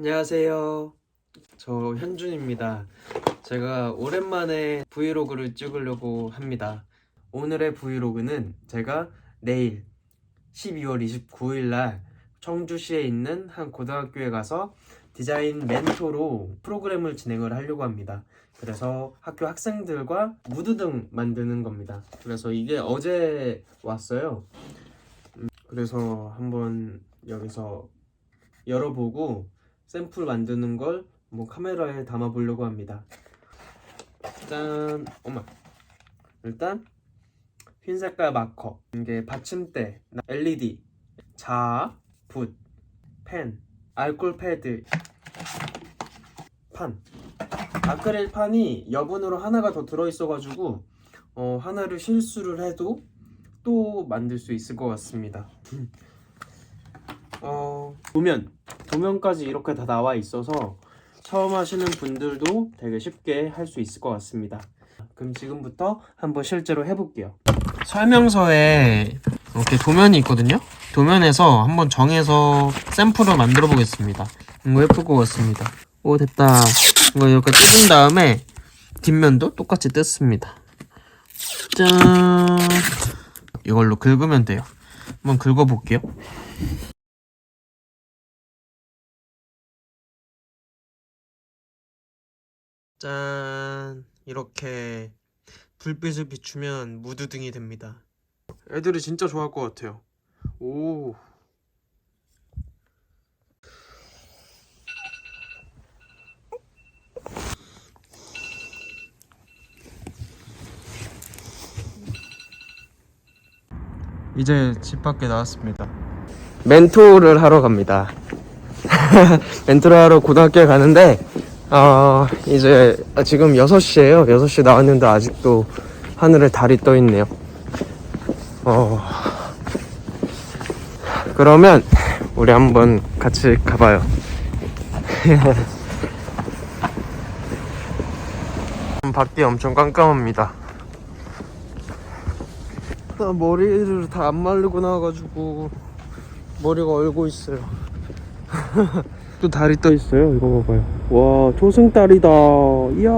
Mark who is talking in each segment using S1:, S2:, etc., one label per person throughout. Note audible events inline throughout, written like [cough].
S1: 안녕하세요. 저 현준입니다. 제가 오랜만에 브이로그를 찍으려고 합니다. 오늘의 브이로그는 제가 내일 12월 29일 날 청주시에 있는 한 고등학교에 가서 디자인 멘토로 프로그램을 진행을 하려고 합니다. 그래서 학교 학생들과 무드 등 만드는 겁니다. 그래서 이게 어제 왔어요. 음, 그래서 한번 여기서 열어보고 샘플 만드는 걸 뭐 카메라에 담아 보려고 합니다. 짠, 엄마. 일단 흰 색깔 마커, 이게 받침대, LED, 자, 붓, 펜, 알콜 패드, 판. 아크릴 판이 여분으로 하나가 더 들어 있어가지고 어, 하나를 실수를 해도 또 만들 수 있을 것 같습니다. [laughs] 어, 도면, 도면까지 이렇게 다 나와 있어서 처음 하시는 분들도 되게 쉽게 할 수 있을 것 같습니다. 그럼 지금부터 한번 실제로 해볼게요. 설명서에 이렇게 도면이 있거든요. 도면에서 한번 정해서 샘플을 만들어 보겠습니다. 이거 예쁠 것 같습니다. 오 됐다. 이거 이렇게 뜯은 다음에 뒷면도 똑같이 뜯습니다. 짠. 이걸로 긁으면 돼요. 한번 긁어볼게요. 짠. 이렇게 불빛을 비추면 무드등이 됩니다. 애들이 진짜 좋아할 것 같아요. 오. 이제 집 밖에 나왔습니다. 멘토를 하러 갑니다. [laughs] 멘토를 하러 고등학교에 가는데 어, 이제 지금 6시에요. 6시 나왔는데 아직도 하늘에 달이 떠 있네요. 어, 그러면 우리 한번 같이 가봐요. [laughs] 밖이 엄청 깜깜합니다. 나 머리를 다안 마르고 나와가지고 머리가 얼고 있어요. [laughs] 또 달이 떠 있어요. 이거 봐봐요. 와, 초승달이다. 이야.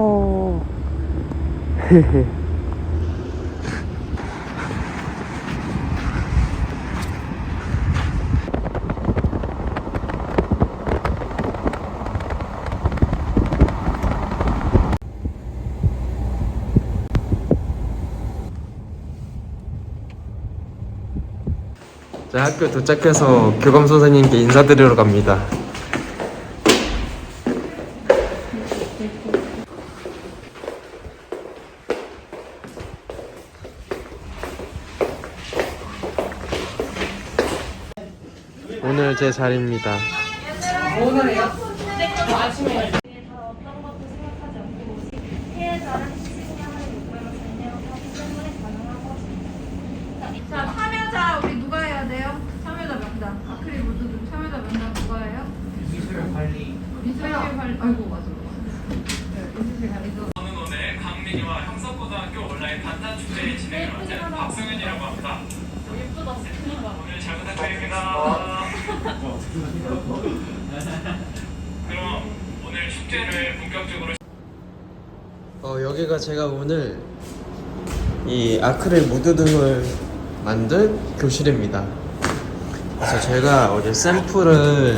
S1: 자, 학교 도착해서 교감 선생님께 인사드리러 갑니다. 오늘 제 자리입니다.
S2: 자, 참여자 우리 누가 해야 돼요? 참여자 명단. 아크릴 모드 중 참여자 명단 누가 해요? 미술 관리. 미술 관리. 아이고 맞아. 네, 미술 관리도.
S3: 저는 오늘 강민이와 형석고등학교 온라인 단탄축제 진행을 맡은 박승현이라고 합니다. 오늘 잘 부탁드립니다. [laughs] 그럼 오늘 축제를 본격적으로
S1: 어, 여기가 제가 오늘 이 아크릴 무드 등을 만든 교실입니다. 그래서 제가 어제 샘플을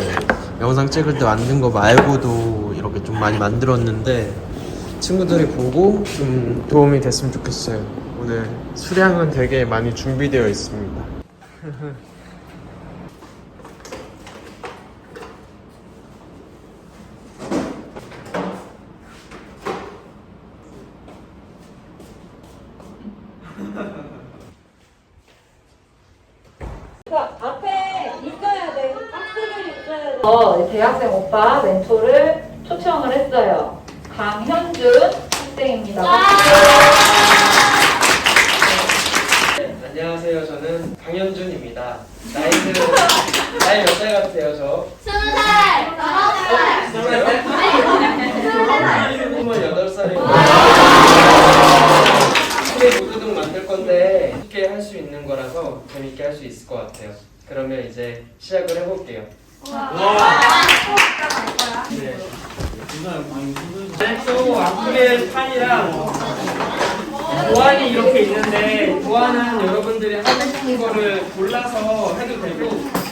S1: 영상 찍을 때 만든 거 말고도 이렇게 좀 많이 만들었는데 친구들이 보고 좀 도움이 됐으면 좋겠어요. 오늘 수량은 되게 많이 준비되어 있습니다. [laughs]
S4: 어, 대학생 오빠 멘토를 초청을 했어요. 강현준 학생입니다.
S1: 안녕하세요. 저는 강현준입니다. 나이는 나이 몇 살 같아요, 저?
S2: 스무 살.
S1: 스물여덟 살입니다. 크게 모두등 만들 건데 쉽게 할 수 있는 거라서 재밌게 할 수 있을 것 같아요. 그러면 이제 시작을 해볼게요. 네, 또 아프게 판이랑 도안이 이렇게 있는데 도안은 여러분들이 하고 싶은 거를 골라서 해도 되고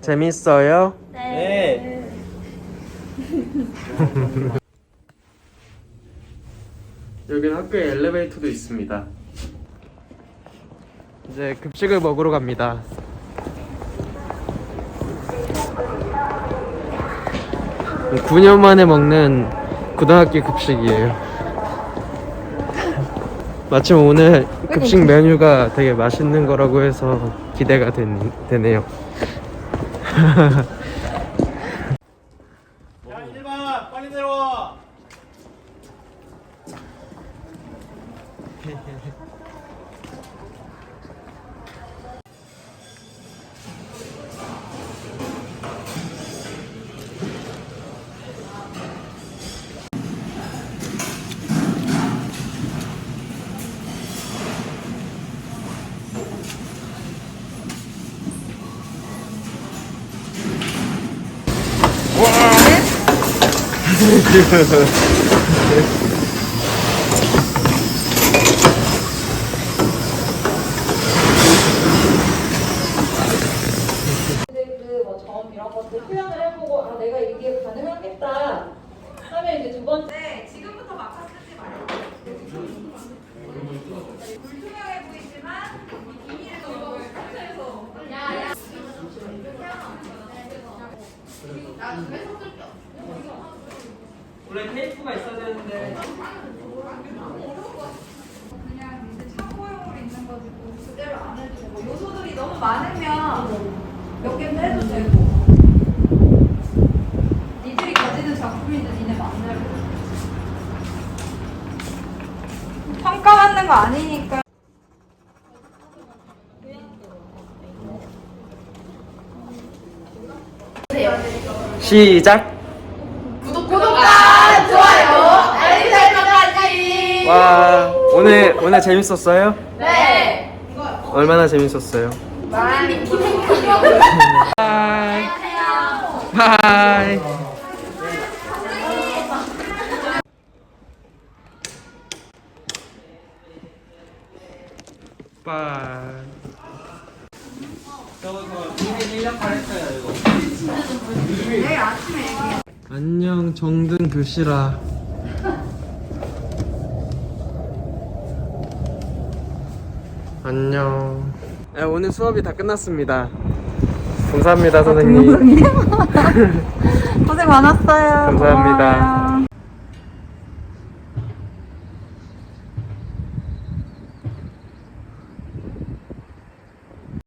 S1: 재밌어요? 네. 여기는 학교에 엘리베이터도 있습니다. 이제 급식을 먹으러 갑니다. 음, 9년 만에 먹는 고등학교 급식이에요. [laughs] 마침 오늘 급식 메뉴가 되게 맛있는 거라고 해서 기대가 된, 되네요. [laughs]
S5: 야, 1번 빨리 내려와.
S4: 그 [laughs] 뭐점 이런 것들 표현을 해보고 아 내가 이게 가능하겠다 하면 이제 두 번째
S2: 네, 지금부터 막차 쓰지 말고. 불투명해 보이지만 이 비닐을 넣고 상태에서 야야.
S1: 원래 테이프가 있어야 되는데
S2: 그냥 이제 참고용으로 있는 거지 뭐 그대로 안 해도 되고 요소들이 너무 많으면 몇 개 빼도 되고 니들이 가지는 작품인데 니네 맘대로 평가받는 거 아니니까
S1: 시작.
S2: 구독과 좋아요 알림 설정까지
S1: 와 오늘 오늘 재밌었어요?
S2: 네
S1: 얼마나 재밌었어요?
S2: 많이 [laughs] [laughs]
S1: 바이. 바이.
S2: 내일 아침에 얘기해
S1: 안녕 정든 교실아. 안녕. 네, 오늘 수업이 다 끝났습니다. 감사합니다 선생님. [laughs]
S2: 고생 많았어요 [laughs]
S1: 감사합니다.
S2: 고마워요.